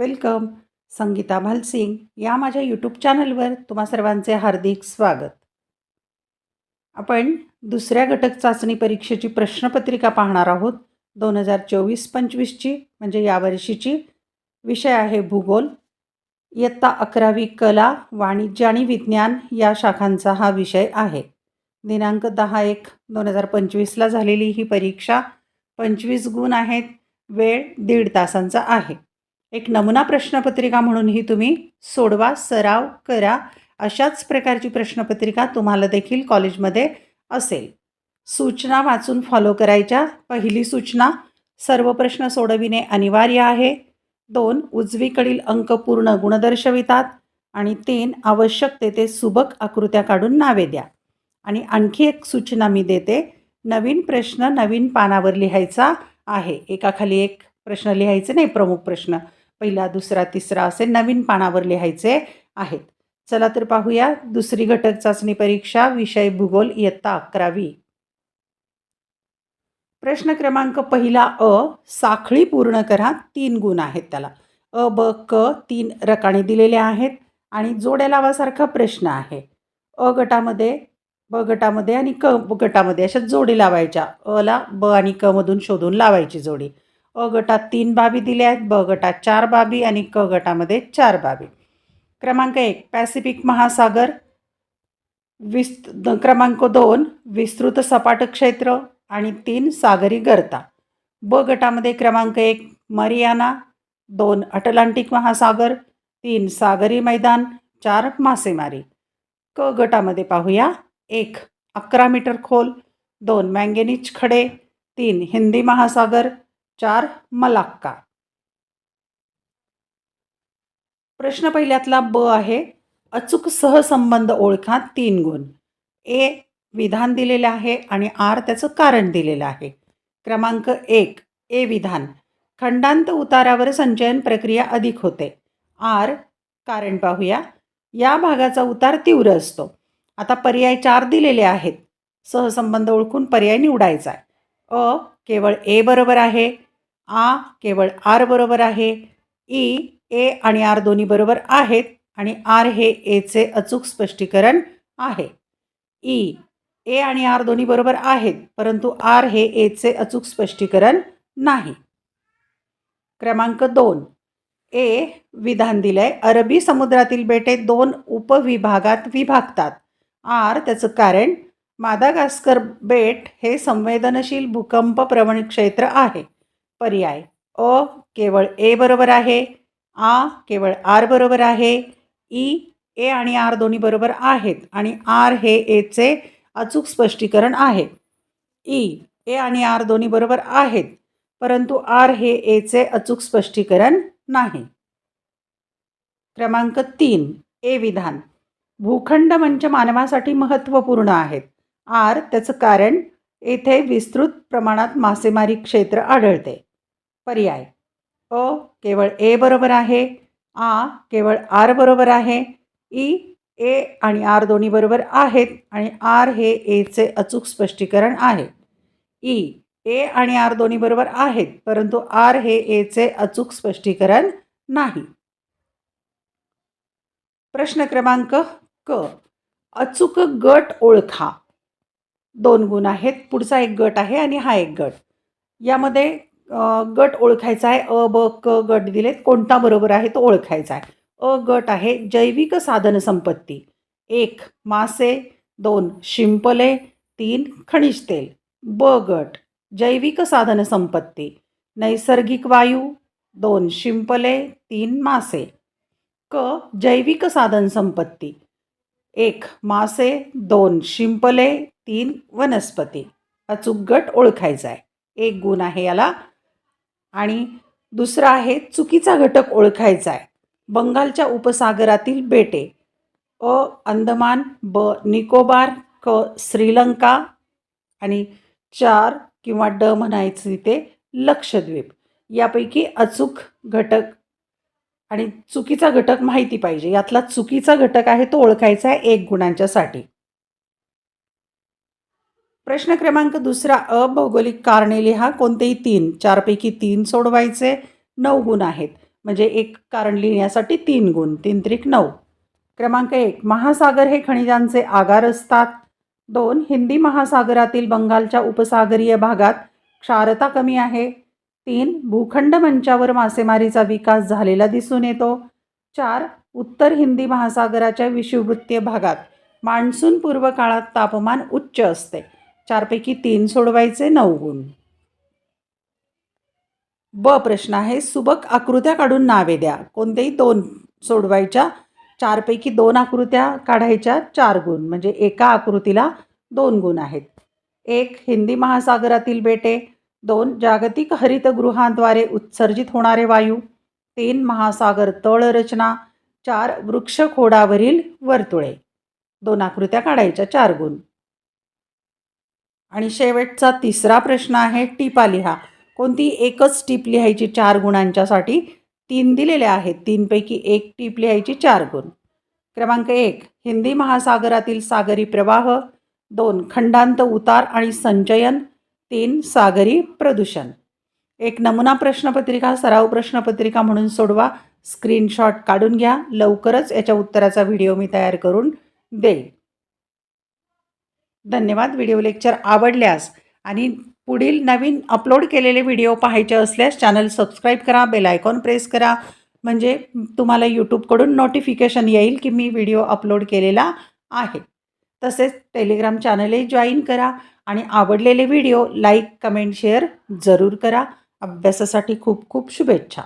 Welcome. Sangeeta Bhalsingh या माझ्या YouTube चॅनलवर तुम्हा सर्वांचे हार्दिक स्वागत. आपण दुसऱ्या घटक चाचणी परीक्षेची प्रश्नपत्रिका पाहणार आहोत. दोन हजार चोवीस पंचवीसची म्हणजे यावर्षीची विषय आहे भूगोल. इयत्ता अकरावी कला वाणिज्य आणि विज्ञान या शाखांचा हा विषय आहे. दिनांक दहा एक दोन हजार पंचवीसला झालेली ही परीक्षा पंचवीस गुण आहेत वेळ दीड तासांचा आहे. एक नमुना प्रश्नपत्रिका म्हणूनही तुम्ही सोडवा सराव करा. अशाच प्रकारची प्रश्नपत्रिका तुम्हाला देखील कॉलेजमध्ये असेल. सूचना वाचून फॉलो करायच्या. पहिली सूचना सर्व प्रश्न सोडविणे अनिवार्य आहे. दोन उजवीकडील अंक पूर्ण गुण दर्शवितात आणि तीन आवश्यक तेथे सुबक आकृत्या काढून नावे द्या. आणि आणखी एक सूचना मी देते. नवीन प्रश्न नवीन पानावर लिहायचा आहे. एकाखाली एक प्रश्न लिहायचे नाही प्रमुख प्रश्न. पहिला दुसरा तिसरा असे नवीन पानावर लिहायचे आहेत. चला तर पाहूया दुसरी घटक चाचणी परीक्षा विषय भूगोल इयत्ता अकरावी. प्रश्न क्रमांक पहिला अ साखळी पूर्ण करा तीन गुण आहेत त्याला. अ ब क तीन रकाने दिलेले आहेत आणि जोड्या लावासारखा प्रश्न आहे. अ गटामध्ये ब गटामध्ये आणि क गटामध्ये अशा जोडी लावायच्या. अला ब आणि क मधून शोधून लावायची जोडी. अ गटात तीन बाबी दिल्या आहेत. ब गटात चार बाबी आणि क गटामध्ये चार बाबी. क्रमांक एक पॅसिफिक महासागर. विस्त क्रमांक दोन विस्तृत सपाट क्षेत्र. आणि तीन सागरी गर्ता. ब गटामध्ये क्रमांक एक मरियाना. दोन अटलांटिक महासागर. तीन सागरी मैदान. चार मासेमारी. क गटामध्ये पाहूया. एक अकरा मीटर खोल. दोन मँगेनीज खडे. तीन हिंदी महासागर. चार मलाक्का. प्रश्न पहिल्यातला ब आहे अचूक सहसंबंध ओळखा तीन गुण. ए विधान दिलेलं आहे आणि आर त्याचं कारण दिलेलं आहे. क्रमांक एक ए विधान. खंडांत उतारावर संचयन प्रक्रिया अधिक होते. आर कारण पाहूया. या भागाचा उतार तीव्र असतो. आता पर्याय चार दिलेले आहेत. सहसंबंध ओळखून पर्याय निवडायचा आहे. अ केवळ ए बरोबर आहे. आ केवळ आर बरोबर आहे. ई ए आणि आर दोन्ही बरोबर आहेत आणि आर हे एचे अचूक स्पष्टीकरण आहे. ई ए आणि आर दोन्ही बरोबर आहेत परंतु आर हे एचे अचूक स्पष्टीकरण नाही. क्रमांक दोन. ए विधान दिलंय अरबी समुद्रातील बेटे दोन उपविभागात विभागतात. आर त्याचं कारण मादागास्कर बेट हे संवेदनशील भूकंप प्रवण क्षेत्र आहे. पर्याय. अ केवळ ए बरोबर आहे आ केवळ आर बरोबर आहे ई ए आणि आर दोन्ही बरोबर आहेत आणि आर हे एचे अचूक स्पष्टीकरण आहे. ई ए आणि आर दोन्ही बरोबर आहेत परंतु आर हे एचे अचूक स्पष्टीकरण नाही. क्रमांक तीन ए विधान. भूखंड म्हणजे मानवासाठी महत्त्वपूर्ण आहेत. आर त्याचं कारण येथे विस्तृत प्रमाणात मासेमारी क्षेत्र आढळते. पर्याय. अ केवळ ए बरोबर आहे आ केवळ आर बरोबर आहे ई ए आणि आर दोन्ही बरोबर आहेत आणि आर हे एचे अचूक स्पष्टीकरण आहे. ई ए आणि आर दोन्ही बरोबर आहेत परंतु आर हे एचे अचूक स्पष्टीकरण नाही. प्रश्न क्रमांक क. अचूक गट ओळखा. दोन गुण आहेत पुढचा एक गट आहे आणि हा एक गट. यामध्ये गट ओळखायचा आहे. अ ब क गट दिलेत. कोणता बरोबर आहे तो ओळखायचा आहे. अ गट आहे जैविक साधन संपत्ती. एक मासे. दोन शिंपले. तीन खनिज तेल. ब गट जैविक साधन संपत्ती. नैसर्गिक वायू. दोन शिंपले. तीन मासे. क जैविक साधन संपत्ती. एक मासे. दोन शिंपले. तीन वनस्पती. अचूक गट ओळखायचा आहे. एक गुण आहे याला आणि दुसरा आहे चुकीचा घटक ओळखायचा आहे. बंगालच्या उपसागरातील बेटे. अ अंदमान ब निकोबार क श्रीलंका आणि चार किंवा ड म्हणायचं तिथे लक्षद्वीप. यापैकी अचूक घटक आणि चुकीचा घटक माहिती पाहिजे. यातला चुकीचा घटक आहे तो ओळखायचा आहे एक गुणांच्यासाठी. प्रश्न क्रमांक दुसरा अभौगोलिक कारणे लिहा. कोणतेही तीन चारपैकी तीन सोडवायचे नऊ गुण आहेत. म्हणजे एक कारण लिहिण्यासाठी तीन गुण तीन त्रिक नऊ. क्रमांक एक महासागर हे खनिजांचे आगार असतात. दोन हिंदी महासागरातील बंगालच्या उपसागरीय भागात क्षारता कमी आहे. तीन भूखंड मंचावर मासेमारीचा विकास झालेला दिसून येतो. चार उत्तर हिंदी महासागराच्या विषुववृत्तीय भागात मान्सून पूर्व काळात तापमान उच्च असते. चारपैकी तीन सोडवायचे नऊ गुण ब प्रश्न आहे सुबक आकृत्या काढून नावे द्या. कोणतेही दोन सोडवायच्या चारपैकी दोन आकृत्या काढायच्या चार गुण. म्हणजे एका आकृतीला दोन गुण आहेत. एक हिंदी महासागरातील बेटे. दोन जागतिक हरितगृहांद्वारे उत्सर्जित होणारे वायू. तीन महासागर तळ रचना. चार वृक्षखोडावरील वर्तुळे. दोन आकृत्या काढायच्या चार गुण. आणि शेवटचा तिसरा प्रश्न आहे टिपा लिहा कोणती एकच टीप लिहायची चार गुणांच्यासाठी? तीन दिलेल्या आहेत. तीनपैकी एक टीप लिहायची चार गुण. क्रमांक एक हिंदी महासागरातील सागरी प्रवाह. दोन खंडांत उतार आणि संचयन. तीन सागरी प्रदूषण. एक नमुना प्रश्नपत्रिका सराव प्रश्नपत्रिका म्हणून सोडवा. स्क्रीनशॉट काढून घ्या. लवकरच याच्या उत्तराचा व्हिडिओ मी तयार करून देईल धन्यवाद. व्हिडिओ लेक्चर आवडल्यास आणि पुढील नवीन अपलोड केलेले व्हिडिओ पाहायचे असल्यास चॅनल सबस्क्राईब करा बेल आयकॉन प्रेस करा. म्हणजे तुम्हाला यूट्यूबकडून नोटिफिकेशन येईल की मी व्हिडिओ अपलोड केलेला आहे. तसेच टेलिग्राम चॅनलही जॉईन करा आणि आवडलेले व्हिडिओ लाईक कमेंट शेअर जरूर करा. अभ्यासासाठी खूप खूप शुभेच्छा.